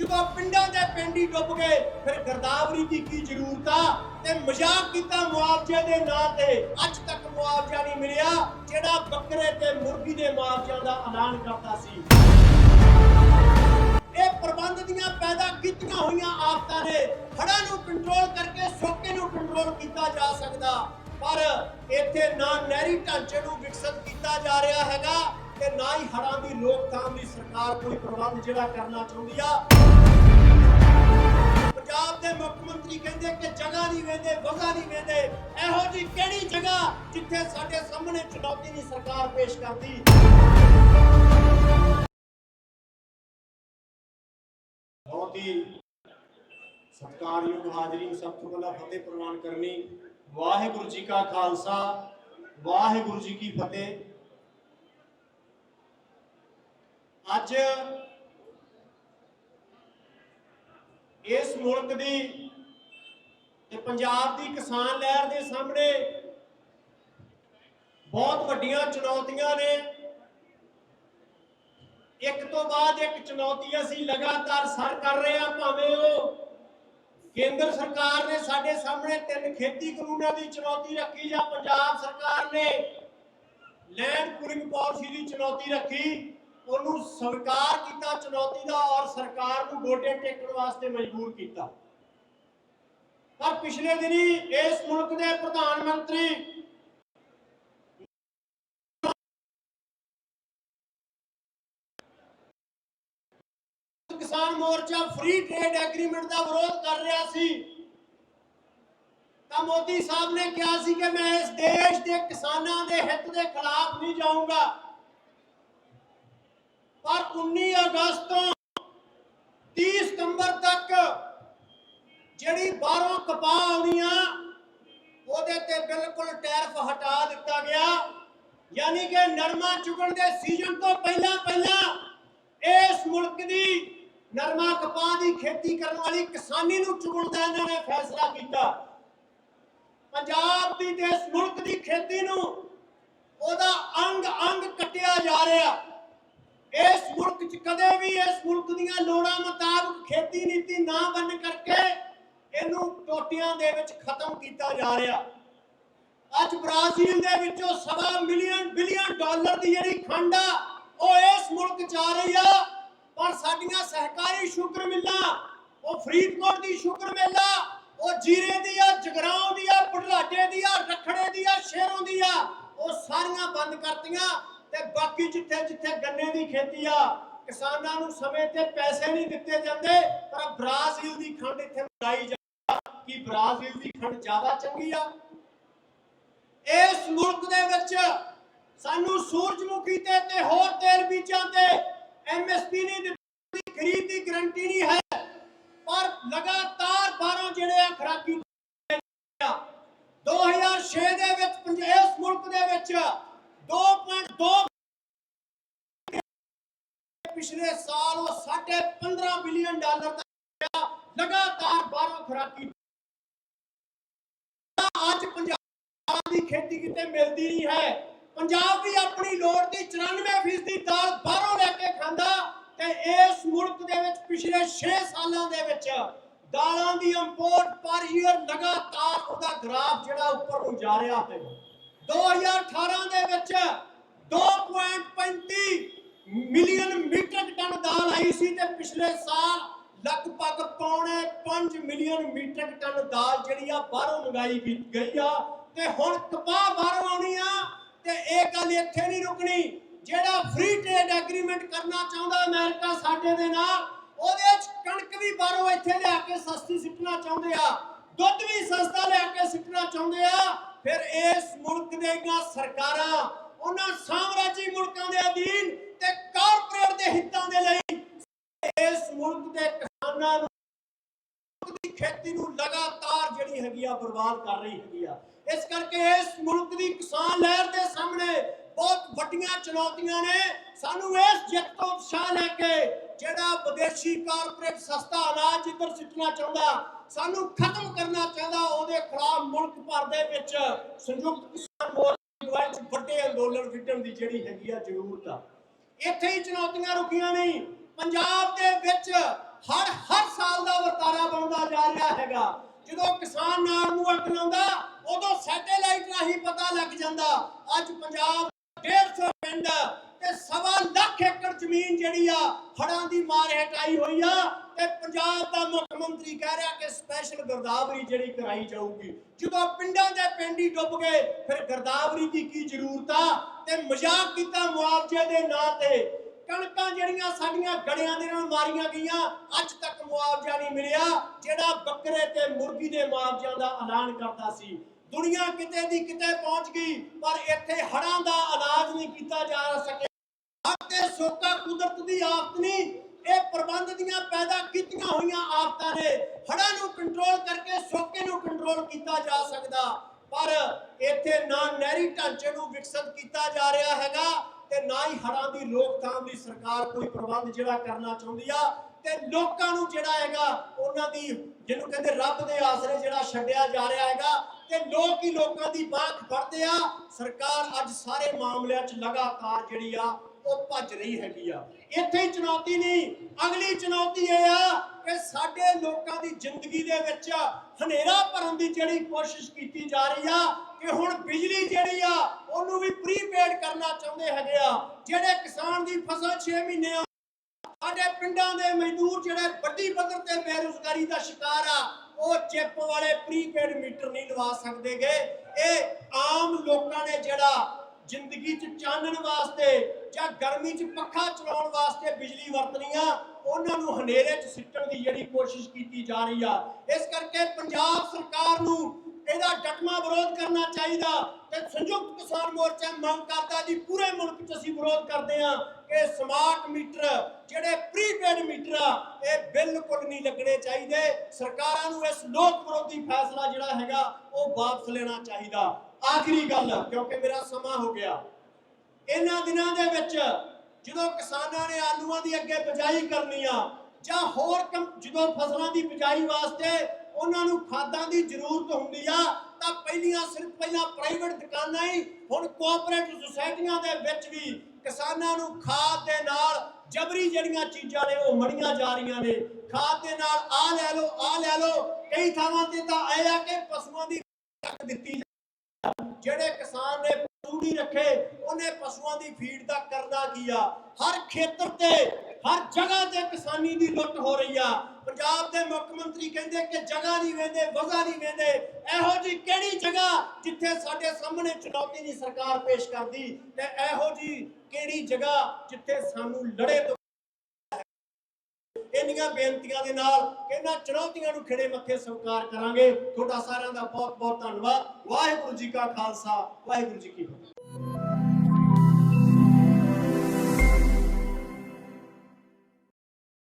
ਜਦੋਂ ਪਿੰਡਾਂ ਦੇ ਪਿੰਡ ਹੀ ਡੁੱਬ ਗਏ, ਫਿਰ ਗਰਦਾਵਰੀ ਦੀ ਕੀ ਜ਼ਰੂਰਤ ਆ? ਤੇ ਮਜ਼ਾਕ ਕੀਤਾ ਮੁਆਵਜ਼ੇ ਦੇ ਨਾਂ ਤੇ। ਅੱਜ ਤੱਕ ਮੁਆਵਜ਼ਾ ਨਹੀਂ ਮਿਲਿਆ, ਜਿਹੜਾ ਬੱਕਰੇ ਤੇ ਮੁਰਗੀ ਦੇ ਮੁਆਵਜ਼ਿਆਂ ਦਾ ਐਲਾਨ ਕਰਦਾ ਸੀ। ਇਹ ਪ੍ਰਬੰਧ ਦੀਆਂ ਪੈਦਾ ਕੀਤੀਆਂ ਹੋਈਆਂ ਆਫਤਾਂ ਨੇ, ਹੜ੍ਹਾਂ ਨੂੰ ਕੰਟਰੋਲ ਕਰਕੇ ਸੋਕੇ ਨੂੰ ਕੰਟਰੋਲ ਕੀਤਾ ਜਾ ਸਕਦਾ। ਪਰ ਇੱਥੇ ਨਾ ਨਹਿਰੀ ਢਾਂਚੇ ਨੂੰ ਵਿਕਸਿਤ ਕੀਤਾ ਜਾ ਰਿਹਾ ਹੈਗਾ ਤੇ ਨਾ ਹੀ ਹੜ੍ਹਾਂ ਦੀ ਰੋਕਥਾਮ ਲਈ ਸਰਕਾਰ ਕੋਈ ਪ੍ਰਬੰਧ ਜਿਹੜਾ ਕਰਨਾ ਚਾਹੁੰਦੀ ਆ। ਪੰਜਾਬ ਦੇ ਮੁੱਖ ਮੰਤਰੀ ਕਹਿੰਦੇ ਕਿ ਜਗ੍ਹਾ ਨਹੀਂ ਵੇਂਦੇ ਵਗਾ ਨਹੀਂ ਵੇਂਦੇ। ਇਹੋ ਜੀ ਕਿਹੜੀ ਜਗ੍ਹਾ ਜਿੱਥੇ ਸਾਡੇ ਸਾਹਮਣੇ ਚੁਣੌਤੀ ਨਹੀਂ ਸਰਕਾਰ ਪੇਸ਼ ਕਰਦੀ? ਬਹੁਤ ਹੀ ਸਤਿਕਾਰਯੋਗ ਹਾਜ਼ਰੀਨ ਸਭ ਤੋਂ ਪਹਿਲਾਂ ਫਤਿਹ ਪ੍ਰਵਾਨ ਕਰਨੀ। ਵਾਹਿਗੁਰੂ ਜੀ ਕਾ ਖਾਲਸਾ, ਵਾਹਿਗੁਰੂ ਜੀ ਕੀ ਫਤਿਹ। ਅੱਜ ਇਸ ਮੁਲਕ ਦੀ ਤੇ ਪੰਜਾਬ ਦੀ ਕਿਸਾਨ ਲਹਿਰ ਦੇ ਸਾਹਮਣੇ ਬਹੁਤ ਵੱਡੀਆਂ ਚੁਣੌਤੀਆਂ ਨੇ। ਇੱਕ ਤੋਂ ਬਾਅਦ ਇੱਕ ਚੁਣੌਤੀ ਅਸੀਂ ਲਗਾਤਾਰ ਸਰ ਕਰ ਰਹੇ ਹਾਂ, ਭਾਵੇਂ ਉਹ ਕੇਂਦਰ ਸਰਕਾਰ ਨੇ ਸਾਡੇ ਸਾਹਮਣੇ ਤਿੰਨ ਖੇਤੀ ਕਾਨੂੰਨਾਂ ਦੀ ਚੁਣੌਤੀ ਰੱਖੀ ਜਾਂ ਪੰਜਾਬ ਸਰਕਾਰ ਨੇ ਲੈਂਡ ਪੂਲਿੰਗ ਪਾਲਿਸੀ ਦੀ ਚੁਣੌਤੀ ਰੱਖੀ। ਉਹਨੂੰ ਸਵੀਕਾਰ ਕੀਤਾ, ਚੁਣੌਤੀ ਦਾ ਔਰ ਸਰਕਾਰ ਨੂੰ ਗੋਡੇ ਟੇਕਣ ਵਾਸਤੇ ਮਜਬੂਰ ਕੀਤਾ। ਪਰ ਪਿਛਲੇ ਦਿਨੀ ਇਸ ਮੁਲਕ ਦੇ ਪ੍ਰਧਾਨ ਮੰਤਰੀ Kisan Morcha free trade agreement ਦਾ ਵਿਰੋਧ ਕਰ ਰਿਹਾ ਸੀ। ਤਾਂ ਮੋਦੀ ਸਾਹਿਬ ਨੇ ਕਿਹਾ ਸੀ ਕਿ ਮੈਂ ਇਸ ਦੇਸ਼ ਦੇ ਕਿਸਾਨਾਂ ਦੇ ਹਿੱਤ ਦੇ ਖਿਲਾਫ ਨਹੀਂ ਜਾਊਂਗਾ। ਪਰ 19 ਅਗਸਤ ਤੋਂ 30 ਸਤੰਬਰ ਤੱਕ ਜਿਹੜੀ ਬਾਹਰੋਂ ਕਪਾਹ ਆਉਣੀਆਂ ਉਹਦੇ ਤੇ ਬਿਲਕੁਲ ਟੈਰਫ ਹਟਾ ਦਿੱਤਾ ਗਿਆ। ਯਾਨੀ ਕਿ ਨਰਮਾ ਚੁਗਣ ਦੇ ਸੀਜ਼ਨ ਤੋਂ ਪਹਿਲਾਂ ਪਹਿਲਾਂ ਇਸ ਮੁਲਕ ਦੀ ਨਰਮਾ ਕਪਾਹ ਦੀ ਖੇਤੀ ਕਰਨ ਵਾਲੀ ਕਿਸਾਨੀ ਨੂੰ ਚੁਗਣ ਦਾ ਇਹਨਾਂ ਨੇ ਫੈਸਲਾ ਕੀਤਾ। ਪੰਜਾਬ ਦੀ ਤੇ ਇਸ ਮੁਲਕ ਦੀ ਖੇਤੀ ਨੂੰ ਉਹਦਾ ਅੰਗ ਅੰਗ ਕੱਟਿਆ ਜਾ ਰਿਹਾ। ਇਸ ਮੁਲਕ 'ਚ ਕਦੇ ਵੀ ਇਸ ਮੁਲਕ ਦੀਆਂ ਲੋੜਾਂ ਮੁਤਾਬਕ ਖੇਤੀ ਨੀਤੀ ਨਾ ਬਣ ਕਰਕੇ ਇਹਨੂੰ ਟੋਟਿਆਂ ਦੇ ਵਿੱਚ ਖਤਮ ਕੀਤਾ ਜਾ ਰਿਹਾ। ਅੱਜ ਬ੍ਰਾਜ਼ੀਲ ਦੇ ਵਿੱਚੋਂ ਸਵਾ ਮਿਲੀਅਨ, ਬਿਲੀਅਨ ਡਾਲਰ ਦੀ ਜਿਹੜੀ ਖੰਡ ਆ, ਉਹ ਇਸ ਮੁਲਕ 'ਚ ਆ ਰਹੀ ਆ। ਪਰ ਸਾਡੀਆਂ ਸਹਿਕਾਰੀ ਸ਼ੂਗਰ ਮਿੱਲਾਂ, ਉਹ ਫਰੀਦਕੋਟ ਦੀ ਸ਼ੂਗਰ ਮਿੱਲ ਆ, ਉਹ ਜੀਰੇ ਦੀ ਆ, ਜਗਰਾਉਂ ਦੀ ਆ, ਬੁਢਲਾਡੇ ਦੀ ਆ, ਰਖੜੇ ਦੀ ਆ ਸ਼ੇਰੋਂ ਦੀ ਆ, ਉਹ ਸਾਰੀਆਂ ਬੰਦ ਕਰਤੀਆਂ। ਤੇ ਬਾਕੀ ਜਿੱਥੇ ਜਿੱਥੇ ਗੰਨੇ ਦੀ ਖੇਤੀ ਆ, ਕਿਸਾਨਾਂ ਨੂੰ ਸਮੇਂ ਤੇ ਪੈਸੇ ਨਹੀਂ ਦਿੱਤੇ ਜਾਂਦੇ, ਪਰ ਬ੍ਰਾਜ਼ੀਲ ਦੀ ਖੰਡ ਇੱਥੇ ਮੰਗਾਈ ਜਾ ਕਿ ਬ੍ਰਾਜ਼ੀਲ ਦੀ ਖੰਡ ਜ਼ਿਆਦਾ ਚੰਗੀ ਆ? ਇਸ ਮੁਲਕ ਦੇ ਵਿੱਚ ਸਾਨੂੰ ਸੂਰਜਮੁਖੀ ਤੇ ਤੇ ਹੋਰ ਤੇਲ ਬੀਜਾਂ ਤੇ ਐਮਐਸਪੀ ਨਹੀਂ ਦਿੱਤੀ ਖਰੀਦ ਦੀ ਗਰੰਟੀ ਨਹੀਂ ਹੈ, ਪਰ ਲਗਾਤਾਰ ਬਾਹਰੋਂ ਜਿਹੜੇ ਆ ਖਰਾਕੀ 2006 ਦੇ ਵਿੱਚ ਪੰਜ- ਇਸ ਮੁਲਕ ਦੇ ਵਿੱਚ 2.2 ਪਿਛਲੇ ਸਾਲ ਉਹ 15.5 ਬਿਲੀਅਨ ਡਾਲਰ ਦਾ ਲਗਾਤਾਰ ਬਾਹਰੋਂ ਖਰਾਕੀ। ਅੱਜ ਪੰਜਾਬ ਦੀ ਖੇਤੀ ਕਿਤੇ ਮਿਲਦੀ ਨਹੀਂ ਹੈ। ਪੰਜਾਬ ਵੀ ਆਪਣੀ ਲੋੜ ਦੀ 94% ਦੀ ਦਾਲ ਬਾਹਰੋਂ ਲੈ ਕੇ ਖਾਂਦਾ ਤੇ ਇਸ ਮੁਲਕ ਦੇ ਵਿੱਚ ਪਿਛਲੇ 6 ਸਾਲਾਂ ਦੇ ਵਿੱਚ ਦਾਲਾਂ ਦੀ ਇੰਪੋਰਟ ਪਰ ਈਅਰ ਲਗਾਤਾਰ ਉਹਦਾ ਗ੍ਰਾਫ ਜਿਹੜਾ ਉੱਪਰ ਨੂੰ ਜਾ ਰਿਹਾ ਹੈ। 2018 ਦੇ ਵਿੱਚ 2.35 ਮਿਲੀਅਨ ਮੀਟ੍ਰਿਕ ਟਨ ਦਾਲ ਆਈ ਸੀ ਤੇ ਪਿਛਲੇ ਸਾਲ ਲਗਭਗ ਪੌਣੇ 5 ਮਿਲੀਅਨ ਮੀਟ੍ਰਿਕ ਟਨ ਦਾਲ ਜਿਹੜੀ ਆ ਬਾਹਰੋਂ ਮੰਗਾਈ ਗਈ ਆ। ਤੇ ਹੁਣ ਕਪਾਹ ਬਾਹਰੋਂ ਆਉਣੀ ਆ ਤੇ ਇਹ ਗੱਲ ਇੱਥੇ ਨਹੀਂ ਰੁਕਣੀ। ਜਿਹੜਾ ਫ੍ਰੀ ਟ੍ਰੇਡ ਐਗਰੀਮੈਂਟ ਕਰਨਾ ਚਾਹੁੰਦਾ ਅਮਰੀਕਾ ਸਾਡੇ ਦੇ ਨਾਲ, ਉਹਦੇ ਵਿੱਚ ਕਣਕ ਵੀ ਬਾਹਰੋਂ ਇੱਥੇ ਲਿਆ ਕੇ ਸਸਤੀ ਸਿੱਟਣਾ ਚਾਹੁੰਦੇ ਆ, ਦੁੱਧ ਵੀ ਸਸਤਾ ਲਿਆ ਕੇ ਸਿੱਟਣਾ ਚਾਹੁੰਦੇ ਆ। ਫਿਰ ਇਸ ਮੁਲਕ ਦੀਆਂ ਸਰਕਾਰਾਂ, ਉਹਨਾਂ ਸਾਮਰਾਜੀ ਮੁਲਕਾਂ ਦੇ ਅਧੀਨ ਤੇ ਕਾਰਪੋਰੇਟ ਦੇ ਹਿੱਤਾਂ ਦੇ ਲਈ ਇਸ ਮੁਲਕ ਦੇ ਕਿਸਾਨਾਂ ਨੂੰ ਦੀ ਖੇਤੀ ਨੂੰ ਲਗਾਤਾਰ ਜਿਹੜੀ ਹੈਗੀ ਆ ਬਰਬਾਦ ਕਰ ਰਹੀ ਹੈਗੀ ਆ। ਇਸ ਕਰਕੇ ਇਸ ਮੁਲਕ ਦੀ ਕਿਸਾਨ ਲਹਿਰ ਦੇ ਸਾਹਮਣੇ ਬਹੁਤ ਵੱਡੀਆਂ ਚੁਣੌਤੀਆਂ ਨੇ। ਸਾਨੂੰ ਇਸ ਜਿੱਤ ਤੋਂ ਉਤਸ਼ਾਹ ਲੈ ਕੇ ਜਿਹੜਾ ਵਿਦੇਸ਼ੀ ਕਾਰਪੋਰੇਟ ਸਸਤਾ ਅਨਾਜ ਜਿੱਧਰ ਸਿੱਟਣਾ ਚਾਹੁੰਦਾ ਸਾਨੂੰ ਖਤਮ ਕਰਨਾ ਚਾਹੁੰਦਾ, ਉਹਦੇ ਖਿਲਾਫ ਮੁਲਕ ਭਰ ਦੇ ਵਿੱਚ ਸੰਯੁਕਤ ਕਿਸਾਨ ਮੋਰਚਾ ਵਿੱਚ ਵੱਡੇ ਅੰਦੋਲਨ ਵਿੱਢਣ ਦੀ ਜਿਹੜੀ ਹੈਗੀ ਆ ਜ਼ਰੂਰਤ ਆ। ਇੱਥੇ ਹੀ ਚੁਣੌਤੀਆਂ ਰੁਕੀਆਂ ਨਹੀਂ। ਪੰਜਾਬ ਦੇ ਵਿੱਚ ਹਰ ਹਰ ਸਾਲ ਦਾ ਵਰਤਾਰਾ ਬਣਦਾ ਜਾ ਰਿਹਾ ਹੈਗਾ। ਜਦੋਂ ਕਿਸਾਨ ਨਾਲ ਨੂੰ ਅੱਗ ਲਾਉਂਦਾ, ਉਦੋਂ ਸੈਟੇਲਾਈਟ ਰਾਹੀਂ ਪਤਾ ਲੱਗ ਜਾਂਦਾ। ਅੱਜ ਪੰਜਾਬ 150 ਪਿੰਡ ਤੇ ਸਵਾ ਲੱਖ ਏਕੜ ਜ਼ਮੀਨ ਜਿਹੜੀ ਆ ਹੜਾਂ ਦੀ ਮਾਰ ਹੇਠ ਆਈ ਹੋਈ ਆ। ਤੇ ਪੰਜਾਬ ਦਾ ਮੁੱਖ ਮੰਤਰੀ ਕਹਿ ਰਿਹਾ ਕਿ ਸਪੈਸ਼ਲ ਗਰਦਾਵਰੀ ਜਿਹੜੀ ਕਰਾਈ ਜਾਊਗੀ। ਜਦੋਂ ਪਿੰਡਾਂ ਦੇ ਪਿੰਡ ਹੀ ਡੁੱਬ ਗਏ, ਫਿਰ ਗਰਦਾਵਰੀ ਦੀ ਕੀ ਜ਼ਰੂਰਤ ਆ? ਤੇ ਮਜ਼ਾਕ ਕੀਤਾ ਮੁਆਵਜ਼ੇ ਦੇ ਨਾਂ ਤੇ। ਕਣਕਾਂ ਜਿਹੜੀਆਂ ਸਾਡੀਆਂ ਗੜਿਆਂ ਦੇ ਨਾਲ ਮਾਰੀਆਂ ਗਈਆਂ, ਅੱਜ ਤੱਕ ਮੁਆਵਜ਼ਾ ਨਹੀਂ ਮਿਲਿਆ, ਜਿਹੜਾ ਬੱਕਰੇ ਤੇ ਮੁਰਗੀ ਦੇ ਮੁਆਵਜ਼ਿਆਂ ਦਾ ਐਲਾਨ ਕਰਦਾ ਸੀ। ਦੁਨੀਆ ਕਿਤੇ ਦੀ ਕਿਤੇ ਪਹੁੰਚ ਗਈ, ਪਰ ਇੱਥੇ ਹੜਾਂ ਦਾ ਇਲਾਜ ਨਹੀਂ ਕੀਤਾ ਜਾ ਸਕਿਆ। ਅਤੇ ਸੋਕਾ ਕੁਦਰਤ ਦੀ ਆਫਤ ਨਹੀਂ ਇਹ ਪ੍ਰਬੰਧ ਦੀਆਂ ਪੈਦਾ ਕੀਤੀਆਂ ਹੋਈਆਂ ਆਫਤਾਂ ਨੇ ਹੜਾਂ ਨੂੰ ਕੰਟਰੋਲ ਕਰਕੇ ਸੋਕੇ ਨੂੰ ਕੰਟਰੋਲ ਕੀਤਾ ਜਾ ਸਕਦਾ। ਪਰ ਇੱਥੇ ਨਾ ਨਹਿਰੀ ਢਾਂਚੇ ਨੂੰ ਵਿਕਸਿਤ ਕੀਤਾ ਜਾ ਰਿਹਾ ਹੈਗਾ ਤੇ ਨਾ ਹੀ ਹੜਾਂ ਦੀ ਰੋਕਥਾਮ ਲਈ ਸਰਕਾਰ ਕੋਈ ਪ੍ਰਬੰਧ ਜਿਹੜਾ ਕਰਨਾ ਚਾਹੁੰਦੀ ਆ ਤੇ ਲੋਕਾਂ ਨੂੰ ਜਿਹੜਾ ਹੈਗਾ ਉਹਨਾਂ ਦੀ ਜਿਹਨੂੰ ਕਹਿੰਦੇ ਰੱਬ ਦੇ ਆਸਰੇ ਜਿਹੜਾ ਛੱਡਿਆ ਜਾ ਰਿਹਾ ਹੈਗਾ ਤੇ ਲੋਕ ਹੀ ਲੋਕਾਂ ਦੀ ਬਾਹ ਫੜਦੇ ਆ। ਸਰਕਾਰ ਅੱਜ ਸਾਰੇ ਮਾਮਲਿਆਂ 'ਚ ਲਗਾਤਾਰ ਜਿਹੜੀ ਆ ਉਹ ਭੱਜ ਰਹੀ ਹੈਗੀ ਆ। ਇੱਥੇ ਹੀ ਚੁਣੌਤੀ ਨਹੀਂ, ਅਗਲੀ ਚੁਣੌਤੀ ਇਹ ਆ ਕਿ ਸਾਡੇ ਲੋਕਾਂ ਦੀ ਜ਼ਿੰਦਗੀ ਦੇ ਵਿੱਚ ਹਨੇਰਾ ਭਰਨ ਦੀ ਜਿਹੜੀ ਕੋਸ਼ਿਸ਼ ਕੀਤੀ ਜਾ ਰਹੀ ਆ, ਕਿ ਹੁਣ ਬਿਜਲੀ ਜਿਹੜੀ ਆ, ਉਹਨੂੰ ਵੀ ਪ੍ਰੀਪੇਡ ਕਰਨਾ ਚਾਹੁੰਦੇ ਹੈਗੇ ਆ, ਜਿਹੜੇ ਕਿਸਾਨ ਦੀ ਫਸਲ 6 ਮਹੀਨੇ ਆ, ਸਾਡੇ ਪਿੰਡਾਂ ਦੇ ਮਜ਼ਦੂਰ ਜਿਹੜੇ ਵੱਡੀ ਪੱਧਰ ਤੇ ਬੇਰੁਜ਼ਗਾਰੀ ਦਾ ਸ਼ਿਕਾਰ ਆ, ਉਹ ਚਿੱਪ ਵਾਲੇ ਪ੍ਰੀਪੇਡ ਮੀਟਰ ਨਹੀਂ ਲਵਾ ਸਕਦੇਗੇ। ਇਹ ਆਮ ਲੋਕਾਂ ਨੇ ਜਿਹੜਾ ਜ਼ਿੰਦਗੀ 'ਚ ਚਾਨਣ ਵਾਸਤੇ ਜਾਂ ਗਰਮੀ 'ਚ ਪੱਖਾ ਚਲਾਉਣ ਵਾਸਤੇ ਬਿਜਲੀ ਵਰਤਣੀ ਆ ਉਹਨਾਂ ਨੂੰ ਹਨੇਰੇ 'ਚ ਸਿੱਟਣ ਦੀ ਜਿਹੜੀ ਕੋਸ਼ਿਸ਼ ਕੀਤੀ ਜਾ ਰਹੀ ਆ। ਇਸ ਕਰਕੇ ਪੰਜਾਬ ਸਰਕਾਰ ਨੂੰ ਇਹਦਾ ਡਟਮਾ ਵਿਰੋਧ ਕਰਨਾ ਚਾਹੀਦਾ ਤੇ ਸੰਯੁਕਤ ਕਿਸਾਨ ਮੋਰਚਾ ਮੰਗ ਕਰਦਾ ਜੀ, ਪੂਰੇ ਮੁਲਕ 'ਚ ਅਸੀਂ ਵਿਰੋਧ ਕਰਦੇ ਆ ਕਿ ਸਮਾਰਟ ਮੀਟਰ ਜਿਹੜੇ ਪ੍ਰੀਪੇਡ ਮੀਟਰ ਆ, ਇਹ ਬਿਲਕੁਲ ਨਹੀਂ ਲੱਗਣੇ ਚਾਹੀਦੇ। ਸਰਕਾਰਾਂ ਨੂੰ ਇਸ ਲੋਕ ਵਿਰੋਧੀ ਫੈਸਲਾ ਜਿਹੜਾ ਹੈਗਾ, ਉਹ ਵਾਪਸ ਲੈਣਾ ਚਾਹੀਦਾ। ਆਖਰੀ ਗੱਲ, ਕਿਉਂਕਿ ਮੇਰਾ ਸਮਾਂ ਹੋ ਗਿਆ। ਇਹਨਾਂ ਦਿਨਾਂ ਦੇ ਵਿੱਚ ਜਦੋਂ ਕਿਸਾਨਾਂ ਨੇ ਆਲੂਆਂ ਦੀ ਅੱਗੇ ਬਿਜਾਈ ਕਰਨੀ ਆ, ਜਾਂ ਹੋਰ ਜਦੋਂ ਫਸਲਾਂ ਦੀ ਬਿਜਾਈ ਵਾਸਤੇ ਉਹਨਾਂ ਨੂੰ ਖਾਦਾਂ ਦੀ ਜ਼ਰੂਰਤ ਹੁੰਦੀ ਆ, ਤਾਂ ਪਹਿਲੀਆਂ ਸਿਰਫ ਪਹਿਲਾਂ ਪ੍ਰਾਈਵੇਟ ਦੁਕਾਨਾਂ ਹੀ, ਹੁਣ ਕੋਆਪਰੇਟਿਵ ਸੁਸਾਇਟੀਆਂ ਦੇ ਵਿੱਚ ਵੀ ਕਿਸਾਨਾਂ ਨੂੰ ਖਾਦ ਦੇ ਨਾਲ ਜਬਰੀ ਜਿਹੜੀਆਂ ਚੀਜ਼ਾਂ ਨੇ, ਉਹ ਮੜੀਆਂ ਜਾ ਰਹੀਆਂ ਨੇ। ਖਾਦ ਦੇ ਨਾਲ ਆ ਲੈ ਲਓ ਆ ਲੈ ਲਓ, ਕਈ ਥਾਵਾਂ ਤੇ ਤਾਂ ਇਹ ਆ ਕਿ ਪਸ਼ੂਆਂ ਦੀ ਦਿੱਤੀ ਜਿਹੜੇ ਕਿਸਾਨ ਨੇ ਪਸ਼ੂ ਰੱਖੇ, ਉਹਨੇ ਪਸ਼ੂਆਂ ਦੀ ਫੀਡ ਦਾ ਕਰਨਾ ਕੀ ਆ ਹਰ ਖੇਤਰ ਤੇ, ਹਰ ਜਗ੍ਹਾ ਤੇ ਕਿਸਾਨੀ ਦੀ ਲੁੱਟ ਹੋ ਰਹੀ ਆ। ਪੰਜਾਬ ਦੇ ਮੁੱਖ ਮੰਤਰੀ ਕਹਿੰਦੇ ਕਿ ਜਗ੍ਹਾ ਨਹੀਂ ਵੇਂਦੇ ਵਜ਼ਾ ਨਹੀਂ ਵੇਂਦੇ। ਇਹੋ ਜੀ ਕਿਹੜੀ ਜਗ੍ਹਾ ਜਿੱਥੇ ਸਾਡੇ ਸਾਹਮਣੇ ਚੁਣੌਤੀ ਦੀ ਸਰਕਾਰ ਪੇਸ਼ ਕਰਦੀ ਤੇ ਇਹੋ ਜੀ ਕਿਹੜੀ ਜਗ੍ਹਾ ਜਿੱਥੇ ਸਾਨੂੰ ਲੜੇ ਤੋਂ ਇੰਨੀਆਂ ਬੇਨਤੀਆਂ ਦੇ ਨਾਲ ਇਹਨਾਂ ਚੁਣੌਤੀਆਂ ਨੂੰ ਖਿੜੇ ਮੱਥੇ ਸਵੀਕਾਰ ਕਰਾਂਗੇ। ਤੁਹਾਡਾ ਸਾਰਿਆਂ ਦਾ ਬਹੁਤ ਬਹੁਤ ਧੰਨਵਾਦ। ਵਾਹਿਗੁਰੂ ਜੀ ਕਾ ਖਾਲਸਾ, ਵਾਹਿਗੁਰੂ ਜੀ ਕੀ ਫਤਿਹ।